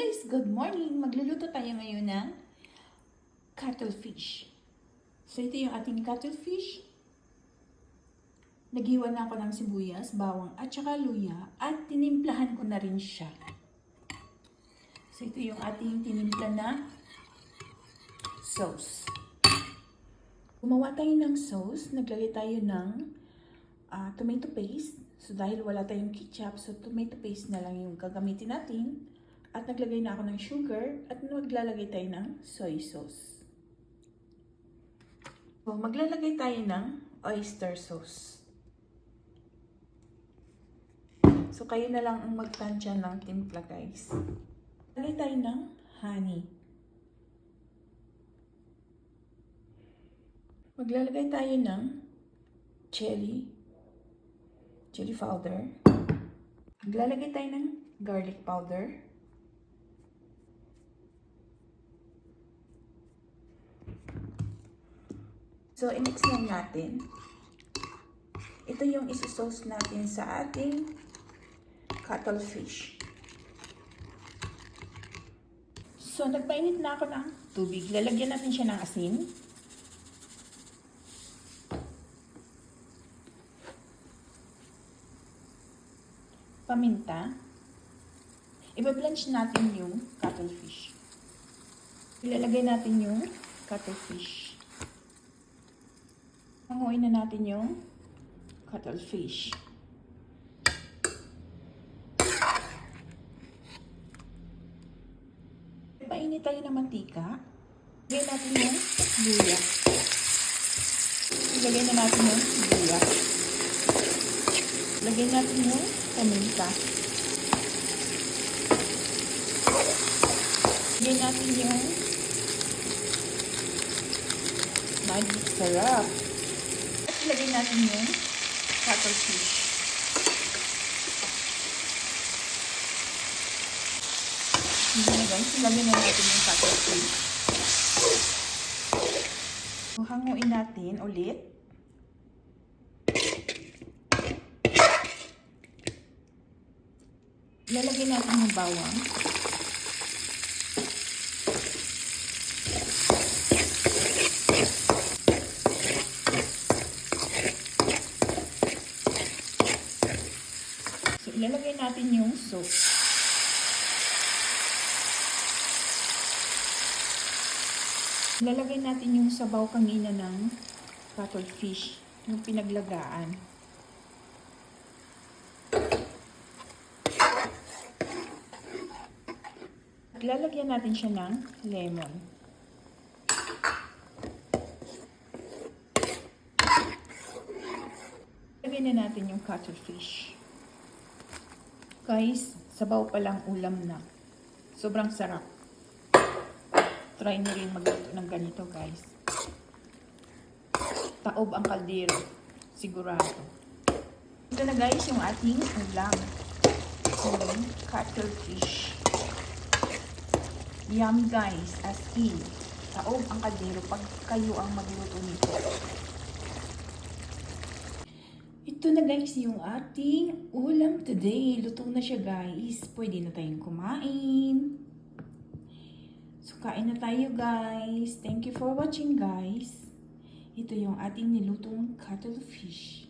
guys, good morning! Magluluto tayo ngayon ng cuttlefish. So ito yung ating cuttlefish. Nagiwan na ako ng sibuyas, bawang at saka luya at tinimplahan ko na rin siya. So ito yung ating tinimpla na sauce. Gumawa tayo ng sauce, naglagay tayo ng ah, tomato paste. So dahil wala tayong ketchup, so tomato paste na lang yung gagamitin natin. At naglagay na ako ng sugar at maglalagay tayo ng soy sauce. So maglalagay tayo ng oyster sauce. So kayo na lang ang magtansya ng timpla guys. Lagay tayo ng honey. Maglalagay tayo ng chili, chili powder. Maglalagay tayo ng garlic powder. So, i-mix lang natin. Ito yung isi-sauce natin sa ating cuttlefish. So, nagpainit na ako ng tubig. Lalagyan natin siya ng asin. paminta. Iba-blanch natin yung cuttlefish. Ilalagay natin yung cuttlefish. Hanguin na natin yung cuttlefish. Painit tayo ng mantika. Ilagay natin yung luya. Ilagay na natin yung luya. Lagyan natin yung paminta. Lagyan natin yung magic sarap. Ilagay natin yung cuttlefish. Hindi na guys, ilagay na natin yung cuttlefish. So, hanguin natin ulit. Lalagay natin yung bawang. Ilalagay natin yung soup. Ilalagay natin yung sabaw kanina ng cuttlefish, yung pinaglagaan. Lalagyan natin siya ng lemon. Lagyan na natin yung cuttlefish. Guys, sabaw pa lang ulam na. Sobrang sarap. Try nyo rin magluto ng ganito, guys. Taob ang kaldero. Sigurado. Ito na guys yung ating ulam. Yung cuttlefish. Yummy guys, as in. Taob ang kaldero pag kayo ang magluto nito. Ito na guys yung ating ulam today. Luto na siya guys. Pwede na tayong kumain. So kain na tayo guys. Thank you for watching guys. Ito yung ating nilutong cuttlefish.